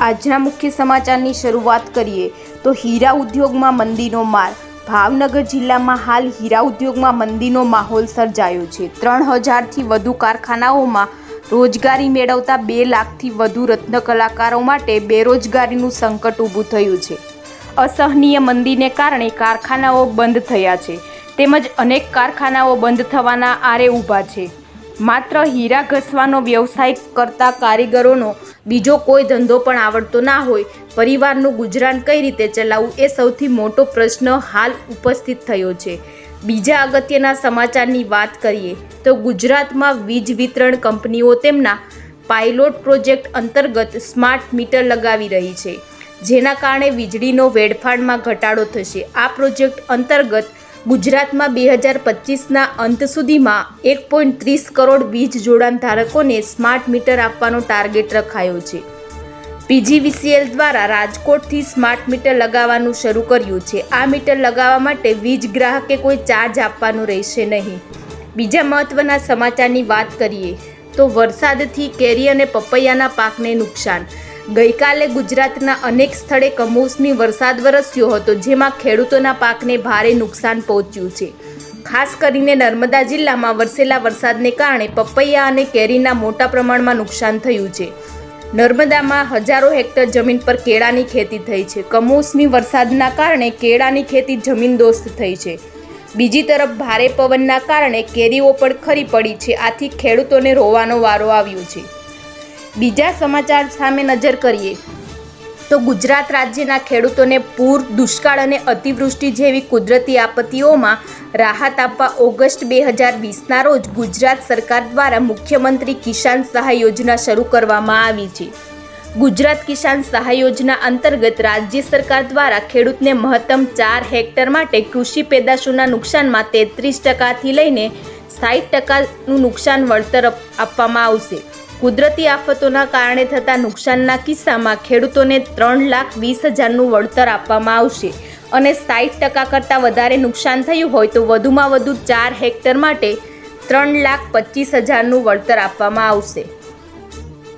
આજના મુખ્ય સમાચારની શરૂઆત કરીએ તો હીરા ઉદ્યોગમાં મંદીનો માર. ભાવનગર જિલ્લામાં હાલ હીરા ઉદ્યોગમાં મંદીનો માહોલ સર્જાયો છે. ત્રણ હજારથી વધુ કારખાનાઓમાં રોજગારી મેળવતા બે લાખથી વધુ રત્ન કલાકારો માટે બેરોજગારીનું સંકટ ઊભું થયું છે. અસહનીય મંદીને કારણે કારખાનાઓ બંધ થયા છે. તેમજ અનેક કારખાનાઓ બંધ થવાના આરે ઊભા છે. માત્ર હીરા ઘસવાનો વ્યવસાય કરતા કારીગરોનો બીજો કોઈ ધંધો પણ આવડતો ના હોય, પરિવારનું ગુજરાન કઈ રીતે ચલાવવું એ સૌથી મોટો પ્રશ્ન હાલ ઉપસ્થિત થયો છે. બીજા અગત્યના સમાચારની વાત કરીએ, તો ગુજરાતમાં વીજ વિતરણ કંપનીઓ તેમના પાયલોટ પ્રોજેક્ટ અંતર્ગત સ્માર્ટ મીટર લગાવી રહી છે, જેના કારણે વીજળીનો વેડફાડમાં ઘટાડો થશે. આ પ્રોજેક્ટ અંતર્ગત ગુજરાતમાં બે હજાર પચીસના અંત સુધીમાં એક પોઈન્ટ ત્રીસ કરોડ વીજ જોડાણ ધારકોને સ્માર્ટ મીટર આપવાનો ટાર્ગેટ રખાયો છે. પીજીવીસીએલ દ્વારા રાજકોટથી સ્માર્ટ મીટર લગાવવાનું શરૂ કર્યું છે. આ મીટર લગાવવા માટે વીજ ગ્રાહકે કોઈ ચાર્જ આપવાનો રહેશે નહીં. બીજા મહત્વના સમાચારની વાત કરીએ તો વરસાદથી કેરી અને પપૈયાના પાકને નુકસાન. ગઈકાલે ગુજરાતના અનેક સ્થળે કમોસમી વરસાદ વરસ્યો હતો, જેમાં ખેડૂતોના પાકને ભારે નુકસાન પહોંચ્યું છે. ખાસ કરીને નર્મદા જિલ્લામાં વરસેલા વરસાદને કારણે પપૈયા અને કેરીના મોટા પ્રમાણમાં નુકસાન થયું છે. નર્મદામાં હજારો હેક્ટર જમીન પર કેળાની ખેતી થઈ છે. કમોસમી વરસાદના કારણે કેળાની ખેતી જમીનદોસ્ત થઈ છે. બીજી તરફ ભારે પવનના કારણે કેરીઓ પણ ખરી પડી છે. આથી ખેડૂતોને રોવાનો વારો આવ્યો છે. બીજા સમાચાર સામે નજર કરીએ, તો ગુજરાત રાજ્યના ખેડૂતોને પૂર, દુષ્કાળ અને અતિવૃષ્ટિ જેવી કુદરતી આપત્તિઓમાં રાહત આપવા ઓગસ્ટ બે હજાર વીસના રોજ ગુજરાત સરકાર દ્વારા મુખ્યમંત્રી કિસાન સહાય યોજના શરૂ કરવામાં આવી છે. ગુજરાત કિસાન સહાય યોજના અંતર્ગત રાજ્ય સરકાર દ્વારા ખેડૂતને મહત્તમ ચાર હેક્ટર માટે કૃષિ પેદાશોના નુકસાનમાં તેત્રીસ ટકાથી લઈને સાઠ ટકાનું નુકસાન વળતર આપવામાં આવશે. કુદરતી આફતોના કારણે થતા નુકસાનના કિસ્સામાં ખેડૂતોને ત્રણ લાખ વીસ હજારનું વળતર આપવામાં આવશે. અને સાઠ ટકા કરતાં વધારે નુકસાન થયું હોય તો વધુમાં વધુ ચાર હેક્ટર માટે ત્રણ લાખ પચીસ હજારનું વળતર આપવામાં આવશે.